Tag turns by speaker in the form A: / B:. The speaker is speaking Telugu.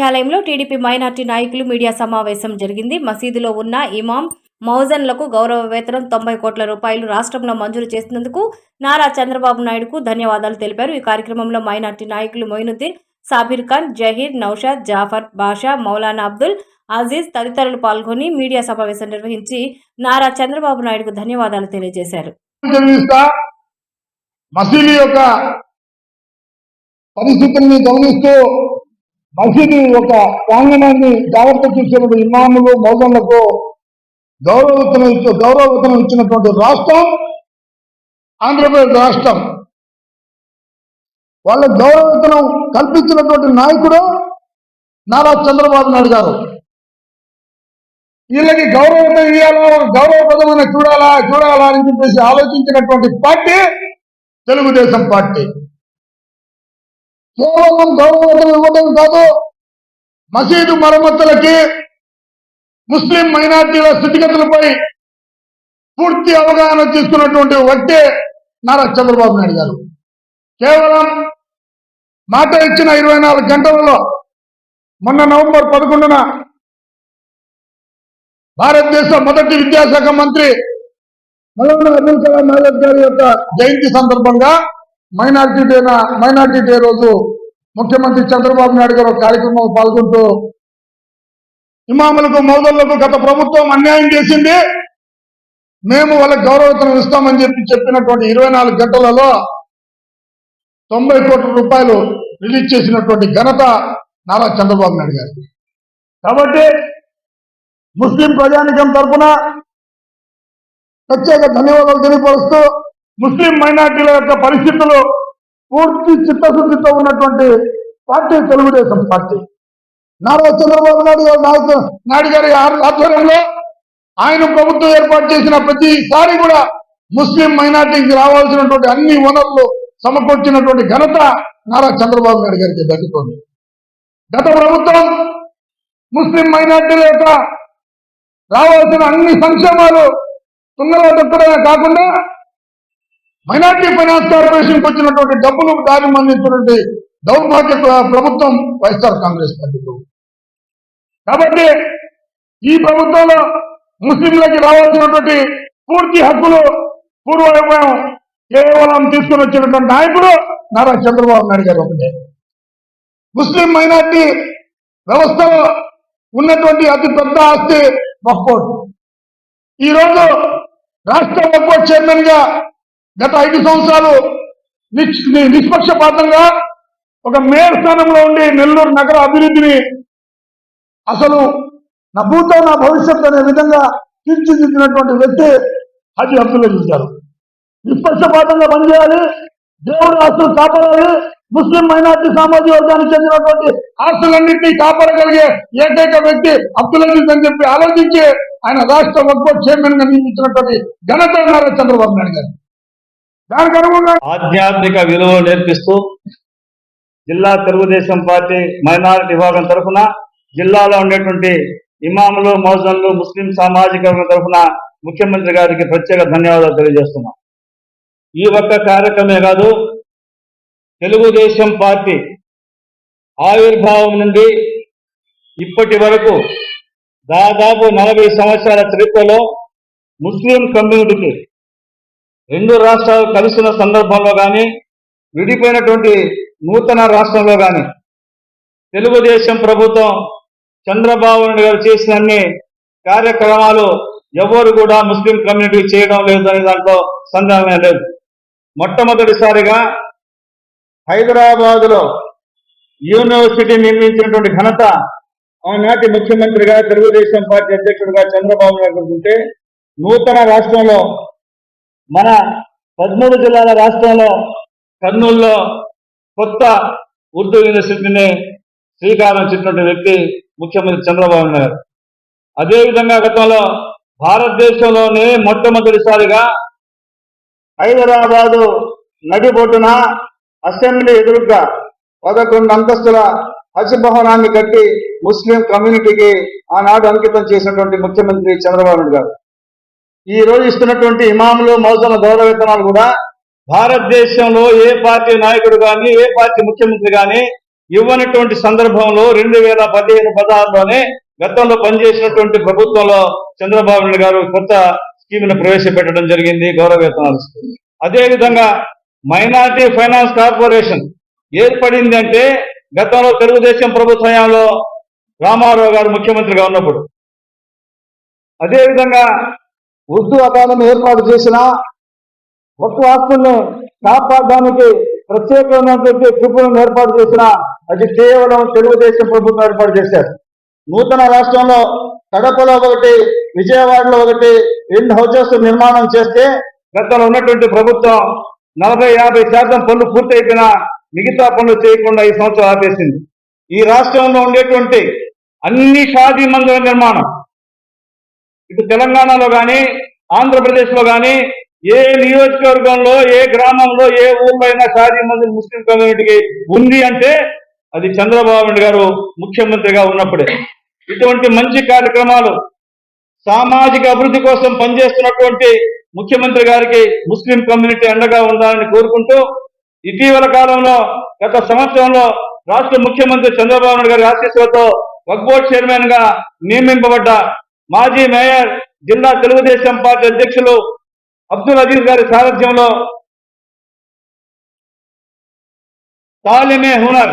A: కార్యాలయంలో టీడీపీ మైనార్టీ నాయకులు మీడియా సమావేశం జరిగింది. మసీదులో ఉన్న ఇమాం మౌజన్లకు గౌరవ వేతనం తొంభై కోట్ల రూపాయలు రాష్ట్రంలో మంజూరు చేసినందుకు నారా చంద్రబాబు నాయుడుకు ధన్యవాదాలు తెలిపారు. ఈ కార్యక్రమంలో మైనార్టీ నాయకులు మొయినుద్దీన్ సాబిర్ ఖాన్ జహీర్ నౌషాద్ జాఫర్ బాషా మౌలానా అబ్దుల్ అజీజ్ తదితరులు పాల్గొని మీడియా సమావేశం నిర్వహించి నారా చంద్రబాబు నాయుడుకు ధన్యవాదాలు తెలియజేశారు.
B: పరిస్థితుల్ని గమనిస్తూ మసీదు ఒక ప్రాంగణాన్ని జాగ్రత్త చూసినటువంటి ఇమాములు మౌజన్లకు గౌరవతనం ఇచ్చు గౌరవతనం ఇచ్చినటువంటి రాష్ట్రం ఆంధ్రప్రదేశ్ రాష్ట్రం. వాళ్ళ గౌరవతనం కల్పించినటువంటి నాయకుడు నారా చంద్రబాబు నాయుడు గారు. వీళ్ళకి గౌరవం ఇవ్వాలా ఒక గౌరవప్రదమైన చూడాలా? చూడాలా అని చెప్పేసి ఆలోచించినటువంటి పార్టీ తెలుగుదేశం పార్టీ. కేవలం గౌరవం ఇవ్వడం కాదు మసీదు మరమ్మతులకి ముస్లిం మైనార్టీల స్థితిగతులపై పూర్తి అవగాహన తీసుకున్నటువంటి వ్యక్తి నారా చంద్రబాబు నాయుడు గారు. కేవలం మాట ఇచ్చిన ఇరవై నాలుగు గంటలలో మొన్న నవంబర్ పదకొండున భారతదేశ మొదటి విద్యాశాఖ మంత్రి మౌలానా అబుల్ కలాం ఆజాద్ గారి యొక్క జయంతి సందర్భంగా మైనార్టీ డే మైనార్టీ డే రోజు ముఖ్యమంత్రి చంద్రబాబు నాయుడు గారు ఒక కార్యక్రమంలో పాల్గొంటూ ఇమాములకు మౌదళ్ళకు గత ప్రభుత్వం అన్యాయం చేసింది. మేము వాళ్ళకి గౌరవతనం ఇస్తామని చెప్పి చెప్పినటువంటి ఇరవై నాలుగు గంటలలో తొంభై కోట్ల రూపాయలు రిలీజ్ చేసినటువంటి ఘనత నారా చంద్రబాబు నాయుడు గారికి కాబట్టి ముస్లిం ప్రజానికం తరఫున ప్రత్యేక ధన్యవాదాలు తెలియపరుస్తూ ముస్లిం మైనార్టీల యొక్క పరిస్థితులు పూర్తి చిత్తశుద్ధితో ఉన్నటువంటి పార్టీ తెలుగుదేశం పార్టీ. నారా చంద్రబాబు నాయుడు గారు నాయుడు గారి ఆధ్వర్యంలో ఆయన ప్రభుత్వం ఏర్పాటు చేసిన ప్రతిసారి కూడా ముస్లిం మైనార్టీకి రావాల్సినటువంటి అన్ని వనరులు సమకూర్చినటువంటి ఘనత నారా చంద్రబాబు నాయుడు గారికి దక్కుతోంది. గత ప్రభుత్వం ముస్లిం మైనార్టీల యొక్క రావాల్సిన అన్ని సంక్షేమాలు తుంగలో దక్కడమే కాకుండా మైనార్టీ ఫైనాన్స్ కార్పొరేషన్కి వచ్చినటువంటి డబ్బులు దారి మళ్ళించినటువంటి దౌర్భాగ్య ప్రభుత్వం వైఎస్ఆర్ కాంగ్రెస్ పార్టీ ప్రభుత్వం కాబట్టి ఈ ప్రభుత్వంలో ముస్లింలకి రావాల్సినటువంటి పూర్తి హక్కులు పూర్వ కేవలం తీసుకుని వచ్చినటువంటి నాయకుడు నారా చంద్రబాబు నాయుడు గారు ఒకటే. ముస్లిం మైనార్టీ వ్యవస్థలో ఉన్నటువంటి అతి పెద్ద ఆస్తి వక్కోట్ ఈ రోజు రాష్ట్ర వక్కోట్ చైర్మన్గా గత ఐదు సంవత్సరాలు నిష్పక్షపాతంగా ఒక మేయర్ స్థానంలో ఉండి నెల్లూరు నగర అభివృద్ధిని అసలు నా భూతో నా భవిష్యత్తు అనే విధంగా తీర్చిదిద్దినటువంటి వ్యక్తి హాజీ అబ్దుల్లా చూశారు నిష్పక్షపాతంగా పనిచేయాలి దేవుడు ఆస్తులు కాపాడాలి ముస్లిం మైనార్టీ సామాజిక వర్గానికి చెందినటువంటి ఆస్తులన్నింటినీ కాపాడగలిగే ఏకైక వ్యక్తి అబ్దుల్ అజీజ్ అని చెప్పి ఆలోచించి ఆయన రాష్ట్ర వక్ఫ్ చైర్మన్గా నియమించినటువంటి ఘనత నారా చంద్రబాబు నాయుడు గారు. దానికి అనుగుణంగా
C: ఆధ్యాత్మిక విలువలు నేర్పిస్తూ జిల్లా తెలుగుదేశం పార్టీ మైనారిటీ విభాగం తరఫున జిల్లాలో ఉండేటువంటి ఇమాములు మౌజన్లు ముస్లిం సామాజిక వర్గం తరఫున ముఖ్యమంత్రి గారికి ప్రత్యేక ధన్యవాదాలు తెలియజేస్తున్నాం. ఈ ఒక్క కార్యక్రమే కాదు తెలుగుదేశం పార్టీ ఆవిర్భావం నుండి ఇప్పటి వరకు దాదాపు నలభై సంవత్సరాల చరిత్రలో ముస్లిం కమ్యూనిటీకి రెండు రాష్ట్రాలు కలిసిన సందర్భంలో కానీ విడిపోయినటువంటి నూతన రాష్ట్రంలో కానీ తెలుగుదేశం ప్రభుత్వం చంద్రబాబు నాయుడు గారు చేసిన అన్ని కార్యక్రమాలు ఎవరు కూడా ముస్లిం కమ్యూనిటీ చేయడం లేదు అనే దాంట్లో సందేహమే లేదు. మొట్టమొదటిసారిగా హైదరాబాదులో యూనివర్సిటీ నిర్మించినటువంటి ఘనత ఆనాటి ముఖ్యమంత్రిగా తెలుగుదేశం పార్టీ అధ్యక్షుడిగా చంద్రబాబు నాయుడు ఉంటే నూతన రాష్ట్రంలో మన పదమూడు జిల్లాల రాష్ట్రంలో కర్నూలులో కొత్త ఉర్దూ యూనివర్సిటీని శ్రీకారం చుట్టినటువంటి వ్యక్తి ముఖ్యమంత్రి చంద్రబాబు నాయుడు. అదేవిధంగా గతంలో భారతదేశంలోనే మొట్టమొదటిసారిగా హైదరాబాదు నడిబొడ్డున అసెంబ్లీ ఎదురుగా పదకొండు అంతస్తుల హజ్ భవనాన్ని కట్టి ముస్లిం కమ్యూనిటీకి ఆనాడు అంకితం చేసినటువంటి ముఖ్యమంత్రి చంద్రబాబు నాయుడు గారు. ఈ రోజు ఇస్తున్నటువంటి ఇమాములు మౌజుల గౌరవ వేతనాలు కూడా భారతదేశంలో ఏ పార్టీ నాయకుడు కానీ ఏ పార్టీ ముఖ్యమంత్రి కానీ ఇవ్వనటువంటి సందర్భంలో రెండు వేల పదిహేను పదహారులోనే గతంలో పనిచేసినటువంటి ప్రభుత్వంలో చంద్రబాబు నాయుడు గారు కొత్త స్కీమ్ను ప్రవేశపెట్టడం జరిగింది గౌరవ వేతనాల అదేవిధంగా మైనార్టీ ఫైనాన్స్ కార్పొరేషన్ ఏర్పడింది అంటే గతంలో తెలుగుదేశం ప్రభుత్వ రామారావు గారు ముఖ్యమంత్రిగా ఉన్నప్పుడు. అదేవిధంగా
B: ఉర్దూ అకాడమీ ఏర్పాటు చేసిన వస్తు ఆస్తుల్ని కాపాడడానికి ప్రత్యేకమైనటువంటి ట్రిపులను ఏర్పాటు చేసిన అది కేవలం తెలుగుదేశం ప్రభుత్వం ఏర్పాటు చేశారు. నూతన రాష్ట్రంలో కడపలో ఒకటి విజయవాడలో ఒకటి రెండు హౌసెస్ నిర్మాణం చేస్తే
C: గతంలో ఉన్నటువంటి ప్రభుత్వం నలభై యాభై శాతం పనులు పూర్తయిపోయినా మిగతా పనులు చేయకుండా ఈ సంవత్సరం ఆపేసింది. ఈ రాష్ట్రంలో ఉండేటువంటి అన్ని షాదీ మందిర నిర్మాణం ఇటు తెలంగాణలో కానీ ఆంధ్రప్రదేశ్లో కానీ ఏ నియోజకవర్గంలో ఏ గ్రామంలో ఏ ఊర్లో అయినా షాదీ మందిర్ ముస్లిం కమ్యూనిటీకి ఉంది అంటే అది చంద్రబాబు నాయుడు గారు ముఖ్యమంత్రిగా ఉన్నప్పుడే. ఇటువంటి మంచి కార్యక్రమాలు సామాజిక అభివృద్ధి కోసం పనిచేస్తున్నటువంటి ముఖ్యమంత్రి గారికి ముస్లిం కమ్యూనిటీ అండగా ఉండాలని కోరుకుంటూ ఇటీవల కాలంలో గత సంవత్సరంలో రాష్ట్ర ముఖ్యమంత్రి చంద్రబాబు నాయుడు గారి ఆశీస్సులతో వక్బోర్డ్ చైర్మన్గా నియమింపబడ్డ మాజీ మేయర్ జిల్లా తెలుగుదేశం పార్టీ అధ్యక్షులు అబ్దుల్ అజీజ్ గారి సారథ్యంలో తాలిమే హునర్.